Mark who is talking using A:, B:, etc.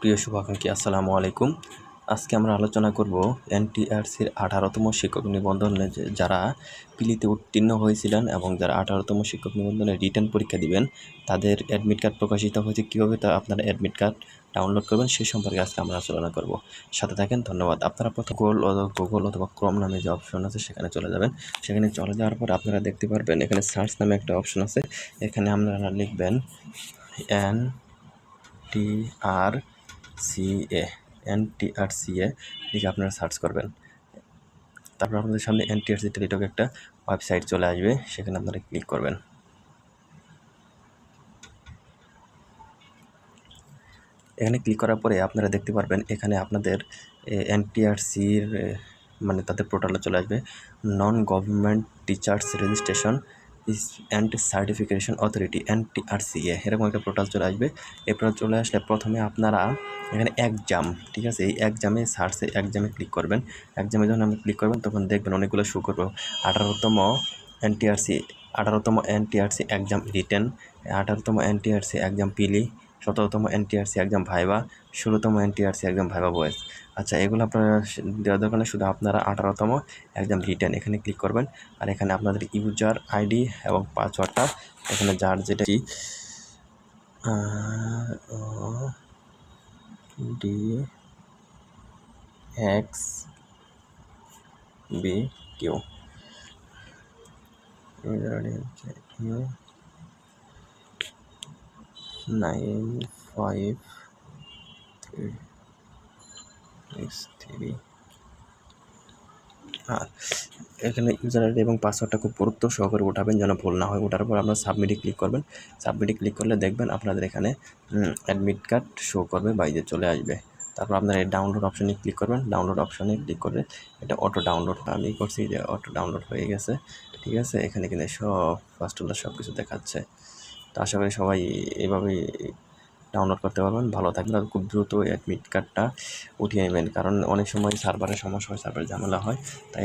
A: প্রিয় শুভাকাঙ্ক্ষী, আসসালামু আলাইকুম। আজকে আমরা আলোচনা করব এনটিআরসির আঠারোতম শিক্ষক নিবন্ধনে যারা পিলিতে উত্তীর্ণ হয়েছিলেন এবং যারা আঠারোতম শিক্ষক নিবন্ধনে রিটার্ন পরীক্ষা দিবেন, তাদের অ্যাডমিট কার্ড প্রকাশিত হয়েছে কীভাবে তা আপনারা অ্যাডমিট কার্ড ডাউনলোড করবেন, সে সম্পর্কে আজকে আমরা আলোচনা করব। সাথে থাকেন, ধন্যবাদ। আপনারা প্রথম গুগল গুগল অথবা ক্রম নামে যে অপশন আছে, সেখানে চলে যাবেন। সেখানে চলে যাওয়ার পর আপনারা দেখতে পারবেন, এখানে সার্চ নামে একটা অপশন আছে। এখানে আপনারা লিখবেন N T R C A NTRCA লিখে আপনারা সার্চ করবেন। তারপর আপনাদের সামনে এনটিআরসি টেলিটক একটা ওয়েবসাইট চলে আসবে, সেখানে আপনারা ক্লিক করবেন। এখানে ক্লিক করার পরে আপনারা দেখতে পারবেন, এখানে আপনাদের এনটিআরসির মানে তাদের পোর্টালে চলে আসবে। Non government teachers registration and certification authority NTRCA এরকম একটা পোর্টাল চলে আসবে। এই পোর্টাল চলে আসলে প্রথমে আপনারা এখানে একজাম ঠিক আছে? এই একজামে সার্চে একজামে ক্লিক করবেন। একজামে যখন আপনি ক্লিক করবেন, তখন দেখবেন অনেকগুলো শো করব। আঠারোতম এনটিআরসি আঠারোতম এনটিআরসি একজাম রিটেন আঠারোতম এনটিআরসি একজাম পিলি সতেরোতম এনটিআরসি এক্সাম ভাইবা ষোলোতম এনটিআরসি এক্সাম ভাইবা বয়েস আচ্ছা এগুলো আপনারা দেওয়ার দরকার শুধু আপনারা আঠারোতম এক্সাম রিটার্ন এখানে ক্লিক করবেন আর এখানে আপনাদের ইউজার আইডি এবং পাসওয়ার্ডটা এখানে যার যেটা কি D X B Q user ID হচ্ছে U nine five three six three এখানে ইউজার আইডি এবং পাসওয়ার্ডটা খুব গুরুত্ব সহকারে উঠাবেন যেন ভুল না হয়। ওঠার পর আপনার সাবমিটে ক্লিক করবেন। সাবমিটে ক্লিক করলে দেখবেন আপনাদের এখানে অ্যাডমিট কার্ড শো করবে বাইরে চলে আসবে। তারপর আপনারা এই ডাউনলোড অপশনে ক্লিক করবেন। ডাউনলোড অপশনে ক্লিক করে এটা অটো ডাউনলোড আমি করছি যে অটো ডাউনলোড হয়ে গেছে। ঠিক আছে? এখানে কিন্তু সব ফার্স্ট সব কিছু দেখাচ্ছে। তো আশা করি সবাই এভাবে ডাউনলোড করতে পারবেন। ভালো থাকবেন আর খুব দ্রুত অ্যাডমিট কার্ডটা উঠিয়ে নেবেন। কারণ অনেক সময় সার্ভারের সমস্যা হয় সার্ভারে ঝামেলা হয়, তাই